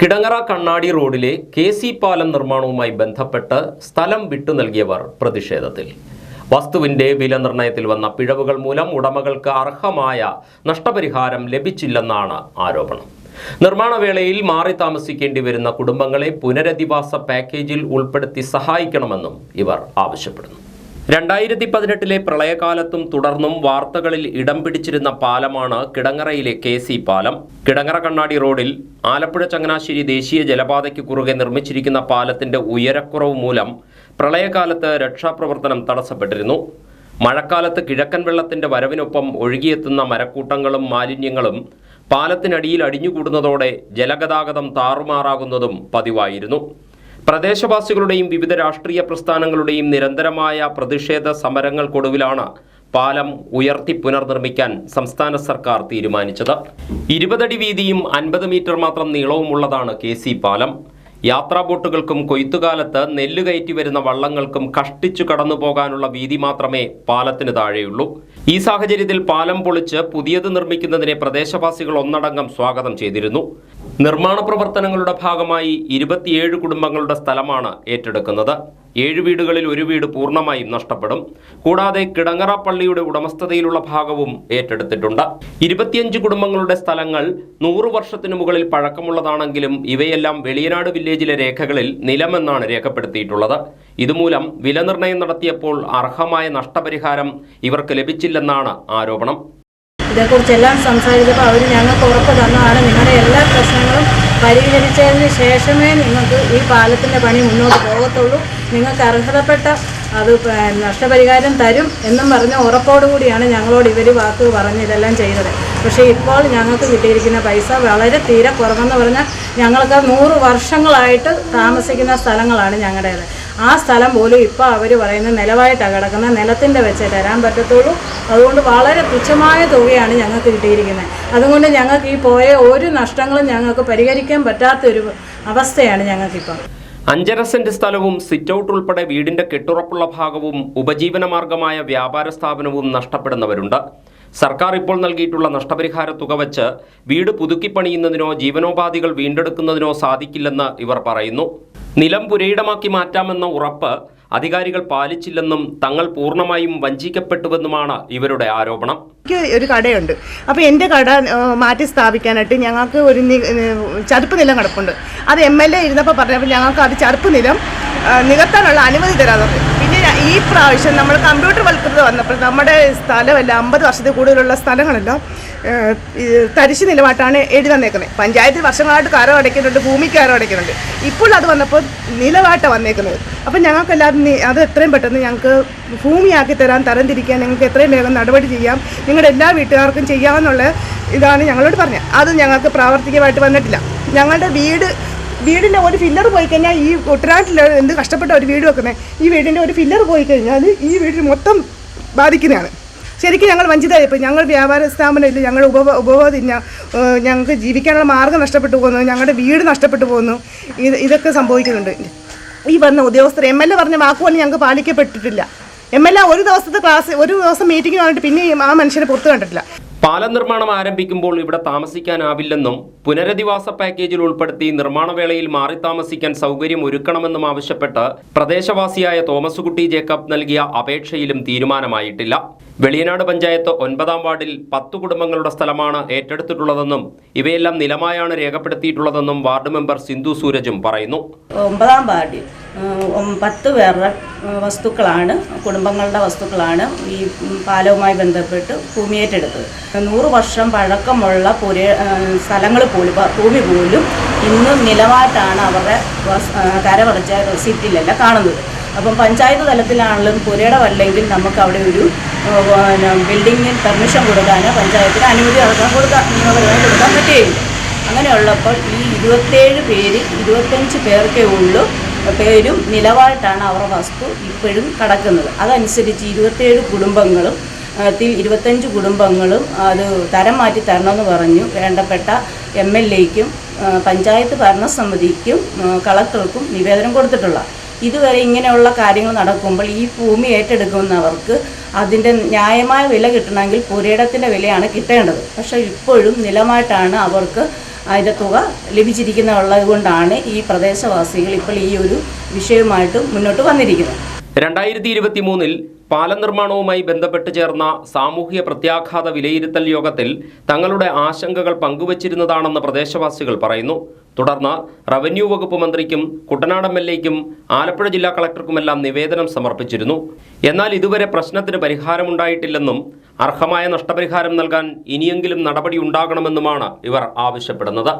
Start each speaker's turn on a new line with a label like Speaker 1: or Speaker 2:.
Speaker 1: കിടങ്ങറ കണ്ണാടി റോഡിലെ K C പാലം നിർമ്മാണവുമായി ബന്ധപ്പെട്ട് സ്ഥലം വിട്ടു നൽകിയവർ പ്രതിഷേധത്തിൽ. വസ്തുവിന്റെ വില നിർണയത്തിൽ വന്ന പിഴവുകൾ മൂലം ഉടമകൾക്ക് അർഹമായ നഷ്ടപരിഹാരം ലഭിച്ചില്ലെന്നാണ് ആരോപണം. നിർമ്മാണ വേളയിൽ മാറി താമസിക്കേണ്ടി വരുന്ന കുടുംബങ്ങളെ പുനരധിവാസ പാക്കേജിൽ ഉൾപ്പെടുത്തി സഹായിക്കണമെന്നും ഇവർ ആവശ്യപ്പെടുന്നു. രണ്ടായിരത്തി പതിനെട്ടിലെ പ്രളയകാലത്തും തുടർന്നും വാർത്തകളിൽ ഇടം പിടിച്ചിരുന്ന പാലമാണ് കിടങ്ങറയിലെ കെ സി പാലം. കിടങ്ങറ കണ്ണാടി റോഡിൽ ആലപ്പുഴ ചങ്ങനാശ്ശേരി ദേശീയ ജലപാതയ്ക്ക് കുറുകെ നിർമ്മിച്ചിരിക്കുന്ന പാലത്തിന്റെ ഉയരക്കുറവ് മൂലം പ്രളയകാലത്ത് രക്ഷാപ്രവർത്തനം തടസ്സപ്പെട്ടിരുന്നു. മഴക്കാലത്ത് കിഴക്കൻ വെള്ളത്തിന്റെ വരവിനൊപ്പം ഒഴുകിയെത്തുന്ന മരക്കൂട്ടങ്ങളും മാലിന്യങ്ങളും പാലത്തിനടിയിൽ അടിഞ്ഞുകൂടുന്നതോടെ ജലഗതാഗതം താറുമാറാകുന്നതും പതിവായിരുന്നു. പ്രദേശവാസികളുടെയും വിവിധ രാഷ്ട്രീയ പ്രസ്ഥാനങ്ങളുടെയും നിരന്തരമായ പ്രതിഷേധ സമരങ്ങൾക്കൊടുവിലാണ് പാലം ഉയർത്തി പുനർനിർമ്മിക്കാൻ സംസ്ഥാന സർക്കാർ തീരുമാനിച്ചത്. ഇരുപതടി വീതിയും അൻപത് മീറ്റർ മാത്രം നീളവുമുള്ളതാണ് കെ സി പാലം. യാത്രാ ബോട്ടുകൾക്കും കൊയ്ത്തുകാലത്ത് നെല്ല് കയറ്റി വരുന്ന വള്ളങ്ങൾക്കും കഷ്ടിച്ചു കടന്നു പോകാനുള്ള വീതി മാത്രമേ പാലത്തിന് താഴെയുള്ളൂ. ഈ സാഹചര്യത്തിൽ പാലം പൊളിച്ച് പുതിയത് നിർമ്മിക്കുന്നതിനെ പ്രദേശവാസികൾ ഒന്നടങ്കം സ്വാഗതം ചെയ്തിരുന്നു. നിർമ്മാണ പ്രവർത്തനങ്ങളുടെ ഭാഗമായി ഇരുപത്തിയേഴ് കുടുംബങ്ങളുടെ സ്ഥലമാണ് ഏറ്റെടുക്കുന്നത്. ഏഴ് വീടുകളിൽ ഒരു വീട് പൂർണമായും നഷ്ടപ്പെടും. കൂടാതെ കിടങ്ങറ പള്ളിയുടെ ഉടമസ്ഥതയിലുള്ള ഭാഗവും ഏറ്റെടുത്തിട്ടുണ്ട്. ഇരുപത്തിയഞ്ച് കുടുംബങ്ങളുടെ സ്ഥലങ്ങൾ നൂറു വർഷത്തിനു മുകളിൽ പഴക്കമുള്ളതാണെങ്കിലും ഇവയെല്ലാം വെളിയനാട് വില്ലേജിലെ രേഖകളിൽ നിലമെന്നാണ് രേഖപ്പെടുത്തിയിട്ടുള്ളത്. ഇതുമൂലം വിലനിർണയം നടത്തിയപ്പോൾ അർഹമായ നഷ്ടപരിഹാരം ഇവർക്ക് ലഭിച്ചില്ലെന്നാണ് ആരോപണം.
Speaker 2: ഇതേക്കുറിച്ചെല്ലാം സംസാരിച്ചപ്പോൾ അവർ ഞങ്ങൾക്ക് ഉറപ്പ് തന്നതാണ്. എല്ലാ പ്രശ്നങ്ങളും പരിഹരിച്ചതിന് ശേഷമേ നിങ്ങൾക്ക് ഈ പാലത്തിന്റെ പണി മുന്നോട്ട് പോകത്തുള്ളൂ. നിങ്ങൾക്ക് അർഹതപ്പെട്ട അത് നഷ്ടപരിഹാരം തരും എന്നും പറഞ്ഞ ഉറപ്പോടുകൂടിയാണ് ഞങ്ങളോട് ഇവർ വാക്ക് പറഞ്ഞ് ഇതെല്ലാം ചെയ്തത്. പക്ഷേ ഇപ്പോൾ ഞങ്ങൾക്ക് കിട്ടിയിരിക്കുന്ന പൈസ വളരെ തീരെ കുറവെന്ന് പറഞ്ഞാൽ ഞങ്ങൾക്ക് നൂറ് വർഷങ്ങളായിട്ട് താമസിക്കുന്ന സ്ഥലങ്ങളാണ് ഞങ്ങളുടേത്. ആ സ്ഥലം പോലും ഇപ്പോൾ അവർ പറയുന്ന നിലവായിട്ടാണ് കിടക്കുന്നത് നിലത്തിന്റെ വെച്ചേ തരാൻ പറ്റത്തുള്ളൂ. അതുകൊണ്ട് വളരെ തുച്ഛമായ തുകയാണ് ഞങ്ങൾക്ക് കിട്ടിയിരിക്കുന്നത്. അതുകൊണ്ട് ഞങ്ങൾക്ക് ഈ പോയ ഒരു നഷ്ടങ്ങളും ഞങ്ങൾക്ക് പരിഹരിക്കാൻ പറ്റാത്തൊരു അവസ്ഥയാണ് ഞങ്ങൾക്കിപ്പം.
Speaker 1: അഞ്ചര സെന്റ് സ്ഥലവും സിറ്റ് ഔട്ട് ഉൾപ്പെടെ വീടിന്റെ കെട്ടുറപ്പുള്ള ഭാഗവും ഉപജീവന മാർഗമായ വ്യാപാര സ്ഥാപനവും നഷ്ടപ്പെടുന്നവരുണ്ട്. സർക്കാർ ഇപ്പോൾ നൽകിയിട്ടുള്ള നഷ്ടപരിഹാര തുക വച്ച് വീട് പുതുക്കിപ്പണിയുന്നതിനോ ജീവനോപാധികൾ വീണ്ടെടുക്കുന്നതിനോ സാധിക്കില്ലെന്ന് ഇവർ പറയുന്നു. നിലം പുരയിടമാക്കി മാറ്റാമെന്ന ഉറപ്പ് അധികാരികൾ പാലിച്ചില്ലെന്നും തങ്ങൾ പൂർണമായും വഞ്ചിക്കപ്പെട്ടുവെന്നുമാണ് ഇവരുടെ ആരോപണം.
Speaker 3: എനിക്ക് ഒരു കടയുണ്ട്. അപ്പോൾ എന്റെ കട മാറ്റി സ്ഥാപിക്കാനായിട്ട് ഞങ്ങൾക്ക് ഒരു ചതുപ്പ് നിലം കിടപ്പുണ്ട്. അത് എം എൽ എ ഇരുന്നപ്പോൾ പറഞ്ഞപ്പോൾ ഞങ്ങൾക്ക് അത് ചതുപ്പ് നിലം നികത്താനുള്ള അനുമതി തരാതെ പിന്നെ ഈ പ്രാവശ്യം നമ്മൾ കമ്പ്യൂട്ടർ വൽക്കൃത വന്നപ്പോൾ നമ്മുടെ സ്ഥലമല്ല അമ്പത് വർഷത്തിൽ കൂടുതലുള്ള സ്ഥലങ്ങളെല്ലാം തരിശ് നിലമായിട്ടാണ് എഴുതി വന്നേക്കുന്നത്. പഞ്ചായത്തിൽ വർഷങ്ങളായിട്ട് കരം അടയ്ക്കുന്നുണ്ട് ഭൂമി കരം അടയ്ക്കുന്നുണ്ട്. ഇപ്പോൾ അത് വന്നപ്പോൾ നിലവായിട്ടാണ് വന്നേക്കുന്നത്. അപ്പം ഞങ്ങൾക്ക് എല്ലാവരും അത് എത്രയും പെട്ടെന്ന് ഞങ്ങൾക്ക് ഭൂമിയാക്കി തരാൻ തരംതിരിക്കാൻ ഞങ്ങൾക്ക് എത്രയും വേഗം നടപടി ചെയ്യാം. നിങ്ങളുടെ എല്ലാ വീട്ടുകാർക്കും ചെയ്യാമെന്നുള്ള ഇതാണ് ഞങ്ങളോട് പറഞ്ഞത്. അത് ഞങ്ങൾക്ക് പ്രാവർത്തികമായിട്ട് വന്നിട്ടില്ല. ഞങ്ങളുടെ വീട് വീടിന്റെ ഒരു ഫില്ലർ പോയി കഴിഞ്ഞാൽ ഈ കുട്ടനാട്ടിൽ എന്ത് കഷ്ടപ്പെട്ട ഒരു വീട് വെക്കുന്നത് ഈ വീടിന്റെ ഒരു ഫില്ലർ പോയി കഴിഞ്ഞാൽ ഈ വീടിന് മൊത്തം ബാധിക്കുന്നതാണ്. ശരിക്കും ഞങ്ങൾ വഞ്ചിതരായിപ്പോൾ ഞങ്ങൾ വ്യാപാര സ്ഥാപനമില്ല ഞങ്ങളുടെ ഉപഭോ ഉപഭോധി ഞങ്ങൾക്ക് ജീവിക്കാനുള്ള മാർഗം നഷ്ടപ്പെട്ടു പോകുന്നു ഞങ്ങളുടെ വീട് നഷ്ടപ്പെട്ടു പോകുന്നു. ഇത് ഇതൊക്കെ സംഭവിക്കുന്നുണ്ട്. ഈ വന്ന ഉദ്യോഗസ്ഥർ എം എൽ എ പറഞ്ഞ വാക്കുപോലും ഞങ്ങൾക്ക് പാലിക്കപ്പെട്ടിട്ടില്ല. എം എൽ എ ഒരു ദിവസത്തെ ക്ലാസ് ഒരു ദിവസം മീറ്റിംഗ് വന്നിട്ട് പിന്നെ ആ മനുഷ്യനെ പുറത്ത് കണ്ടിട്ടില്ല.
Speaker 1: പാലം നിർമ്മാണം ആരംഭിക്കുമ്പോൾ ഇവിടെ താമസിക്കാനാവില്ലെന്നും പുനരധിവാസ പാക്കേജിൽ ഉൾപ്പെടുത്തി നിർമ്മാണ വേളയിൽ മാറി താമസിക്കാൻ സൗകര്യം ഒരുക്കണമെന്നും ആവശ്യപ്പെട്ട് പ്രദേശവാസിയായ തോമസുകുട്ടി ജേക്കബ് നൽകിയ അപേക്ഷയിലും തീരുമാനമായിട്ടില്ല. വെളിയനാട് പഞ്ചായത്ത് ഒൻപതാം വാർഡിൽ പത്ത് കുടുംബങ്ങളുടെ സ്ഥലമാണ് ഏറ്റെടുത്തിട്ടുള്ളതെന്നും ഇവയെല്ലാം നിലമായാണ് രേഖപ്പെടുത്തിയിട്ടുള്ളതെന്നും വാർഡ് മെമ്പർ സിന്ധു സൂരജും പറയുന്നു.
Speaker 4: ഒമ്പതാം വാർഡിൽ പത്ത് പേരുടെ വസ്തുക്കളാണ് കുടുംബങ്ങളുടെ വസ്തുക്കളാണ് ഈ പാലവുമായി ബന്ധപ്പെട്ട് ഭൂമി ഏറ്റെടുത്തത്. നൂറ് വർഷം പഴക്കമുള്ള പുര സ്ഥലങ്ങൾ പോലും ഭൂമി പോലും ഇന്നും നിലവായിട്ടാണ് അവരുടെ കരമടച്ച റെസിപ്റ്റിലെല്ലാം കാണുന്നത്. അപ്പം പഞ്ചായത്ത് തലത്തിലാണെങ്കിലും പുരയിടമല്ലെങ്കിൽ നമുക്ക് അവിടെ ഒരു ബിൽഡിങ്ങിന് പെർമിഷൻ കൊടുക്കാൻ പഞ്ചായത്തിന് അനുമതി നടത്താൻ കൊടുക്കാൻ നിയമപരമായി കൊടുക്കാൻ പറ്റുകയില്ല. അങ്ങനെയുള്ളപ്പോൾ ഈ ഇരുപത്തേഴ് പേര് ഇരുപത്തഞ്ച് പേർക്കേ ഉള്ളൂ പേരും നിലവായിട്ടാണ് അവരുടെ വസ്തു ഇപ്പോഴും കടക്കുന്നത്. അതനുസരിച്ച് ഇരുപത്തേഴ് കുടുംബങ്ങളും ഇരുപത്തഞ്ച് കുടുംബങ്ങളും അത് തരം മാറ്റി തരണമെന്ന് പറഞ്ഞു. വേണ്ടപ്പെട്ട എം എൽ എക്കും പഞ്ചായത്ത് ഭരണസമിതിക്കും കളക്ടർക്കും നിവേദനം കൊടുത്തിട്ടുള്ള. ഇതുവരെ ഇങ്ങനെയുള്ള കാര്യങ്ങൾ നടക്കുമ്പോൾ ഈ ഭൂമി ഏറ്റെടുക്കുന്നവർക്ക് അതിന്റെ ന്യായമായ വില കിട്ടണമെങ്കിൽ പുരയിടത്തിന്റെ വിലയാണ് കിട്ടേണ്ടത്. പക്ഷേ ഇപ്പോഴും നിലമായിട്ടാണ് അവർക്ക് അതിന്റെ തുക ലഭിച്ചിരിക്കുന്നുള്ളത് കൊണ്ടാണ് ഈ പ്രദേശവാസികൾ ഇപ്പോൾ ഈ ഒരു വിഷയവുമായിട്ട് മുന്നോട്ട് വന്നിരിക്കുന്നത്.
Speaker 1: രണ്ടായിരത്തി ഇരുപത്തി മൂന്നിൽ പാലം നിർമ്മാണവുമായി ബന്ധപ്പെട്ട് ചേർന്ന സാമൂഹ്യ പ്രത്യാഘാത വിലയിരുത്തൽ യോഗത്തിൽ തങ്ങളുടെ ആശങ്കകൾ പങ്കുവച്ചിരുന്നതാണെന്ന് പ്രദേശവാസികൾ പറയുന്നു. തുടർന്ന് റവന്യൂ വകുപ്പ് മന്ത്രിക്കും കുട്ടനാട് എം എൽ എക്കും ആലപ്പുഴ ജില്ലാ കളക്ടർക്കുമെല്ലാം നിവേദനം സമർപ്പിച്ചിരുന്നു. എന്നാൽ ഇതുവരെ പ്രശ്നത്തിന് പരിഹാരമുണ്ടായിട്ടില്ലെന്നും അർഹമായ നഷ്ടപരിഹാരം നൽകാൻ ഇനിയെങ്കിലും നടപടി ഉണ്ടാകണമെന്നുമാണ് ഇവർ ആവശ്യപ്പെടുന്നത്.